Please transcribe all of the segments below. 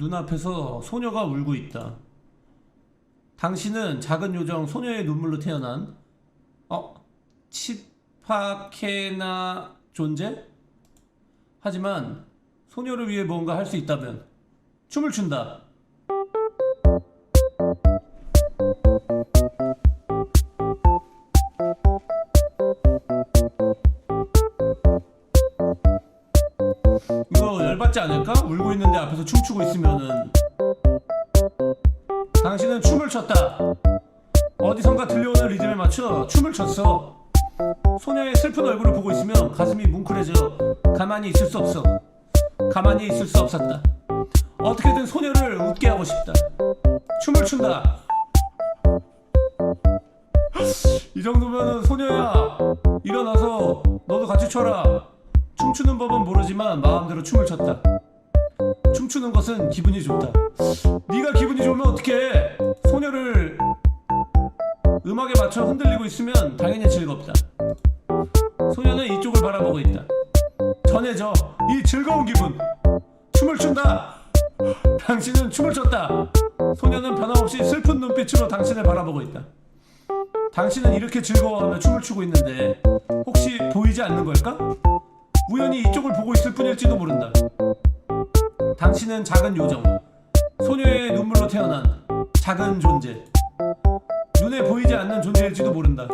눈앞에서 소녀가 울고 있다. 당신은 작은 요정 소녀의 눈물로 태어난 어 치파케나 존재? 하지만 소녀를 위해 뭔가 할 수 있다면 춤을 춘다. 열받지 않을까? 울고 있는데 앞에서 춤추고 있으면은. 당신은 춤을 췄다. 어디선가 들려오는 리듬에 맞춰 춤을 췄어. 소녀의 슬픈 얼굴을 보고 있으면 가슴이 뭉클해져 가만히 있을 수 없어. 가만히 있을 수 없었다. 어떻게든 소녀를 웃게 하고 싶다. 춤을 춘다. 이 정도면은 소녀야 일어나서 너도 같이 춰라 춤추는 법은 모르지만 마음대로 춤을 췄다. 춤추는 것은 기분이 좋다. 네가 기분이 좋으면 어떡해? 소녀를 음악에 맞춰 흔들리고 있으면 당연히 즐겁다. 소녀는 이쪽을 바라보고 있다. 전해져 이 즐거운 기분. 춤을 춘다. 당신은 춤을 췄다. 소녀는 변함없이 슬픈 눈빛으로 당신을 바라보고 있다. 당신은 이렇게 즐거워하며 춤을 추고 있는데 혹시 보이지 않는 걸까? 우연히 이쪽을 보고 있을 뿐일지도 모른다. 당신은 작은 요정, 소녀의 눈물로 태어난 작은 존재. 눈에 보이지 않는 존재일지도 모른다.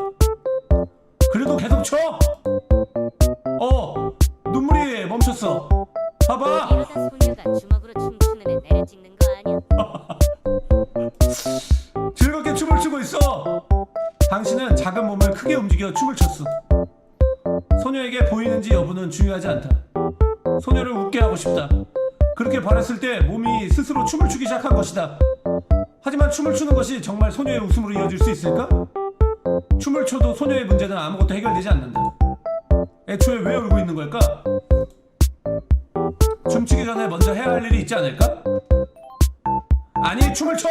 그래도 계속 쳐! 어, 눈물이 멈췄어. 봐봐! 이러다 소녀가 주먹으로 춤추는 애 내려 찍는 거 아니야? 즐겁게 춤을 추고 있어. 당신은 작은 몸을 크게 움직여 춤을 췄어. 중요하지 않다. 소녀를 웃게 하고 싶다. 그렇게 바랬을 때 몸이 스스로 춤을 추기 시작한 것이다. 하지만 춤을 추는 것이 정말 소녀의 웃음으로 이어질 수 있을까? 춤을 춰도 소녀의 문제는 아무것도 해결되지 않는다. 애초에 왜 울고 있는 걸까? 춤추기 전에 먼저 해야 할 일이 있지 않을까? 아니 춤을 춰!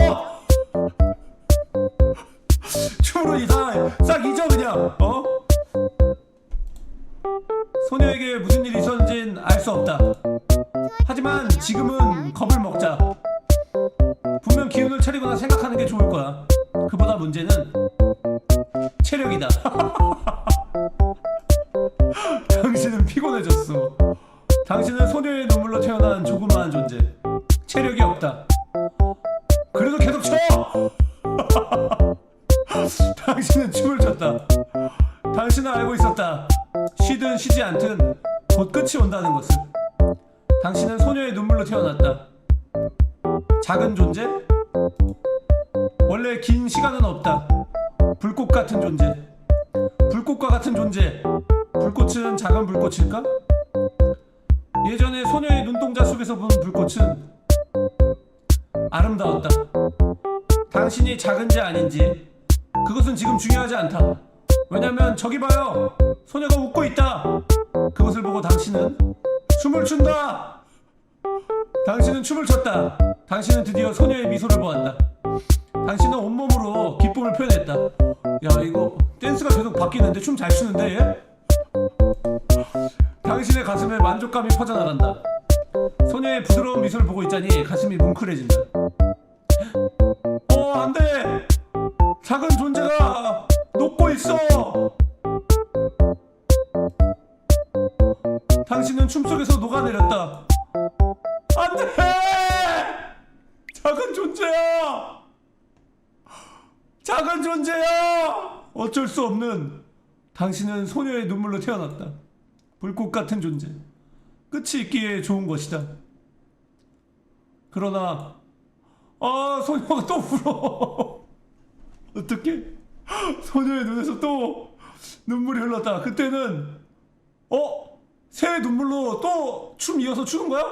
춤으로 이상싹 잊어 그냥 어? 소녀에게 무슨 일이 있었는진 알 수 없다. 하지만 지금은 겁을 먹자. 분명 기운을 차리거나 생각하는 게 좋을 거야. 그보다 문제는 체력이다. 당신은 피곤해졌어. 당신은 소녀의 눈물로 태어난 조그마한 존재. 체력이 없다. 그래도 계속 쳐! 당신은 춤을 췄다. 당신은 알고 있었다. 쉬든 쉬지 않든 곧 끝이 온다는 것을. 당신은 소녀의 눈물로 태어났다. 작은 존재? 원래 긴 시간은 없다. 불꽃 같은 존재. 불꽃과 같은 존재. 불꽃은 작은 불꽃일까? 예전에 소녀의 눈동자 속에서 본 불꽃은 아름다웠다. 당신이 작은지 아닌지 그것은 지금 중요하지 않다. 왜냐면 저기 봐요. 소녀가 웃고 있다. 그것을 보고 당신은 춤을 춘다. 당신은 춤을 췄다. 당신은 드디어 소녀의 미소를 보았다. 당신은 온몸으로 기쁨을 표현했다. 야 이거 댄스가 계속 바뀌는데 춤 잘 추는데 얘? 당신의 가슴에 만족감이 퍼져나간다. 소녀의 부드러운 미소를 보고 있자니 가슴이 뭉클해진다. 어 안돼. 작은 존재가 녹고 있어. 당신은 춤속에서 녹아내렸다. 안 돼! 작은 존재야! 작은 존재야! 어쩔 수 없는 당신은 소녀의 눈물로 태어났다. 불꽃 같은 존재. 끝이 있기에 좋은 것이다. 그러나, 아, 소녀가 또 울어. 어떻게? 소녀의 눈에서 또 눈물이 흘렀다. 그때는 어? 새 눈물로 또 춤 이어서 추는 거야?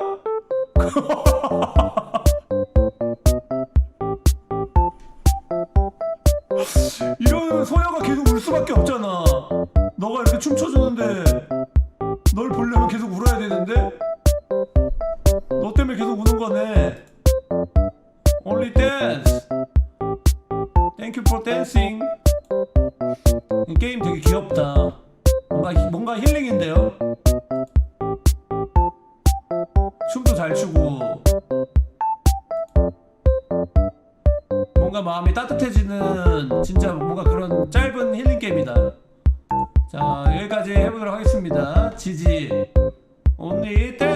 이러면 소녀가 계속 울 수밖에 없잖아. 너가 이렇게 춤춰주는데 널 보려면 계속 울어야 되는데 너 때문에 계속 우는 거네. Only dance. Thank you for dancing. 이 게임 되게 귀엽다. 뭔가 히- 뭔가 힐링인데요. 춤도 잘 추고 뭔가 마음이 따뜻해지는 진짜 뭔가 그런 짧은 힐링 게임이다. 자 여기까지 해보도록 하겠습니다. 지지 언니 때.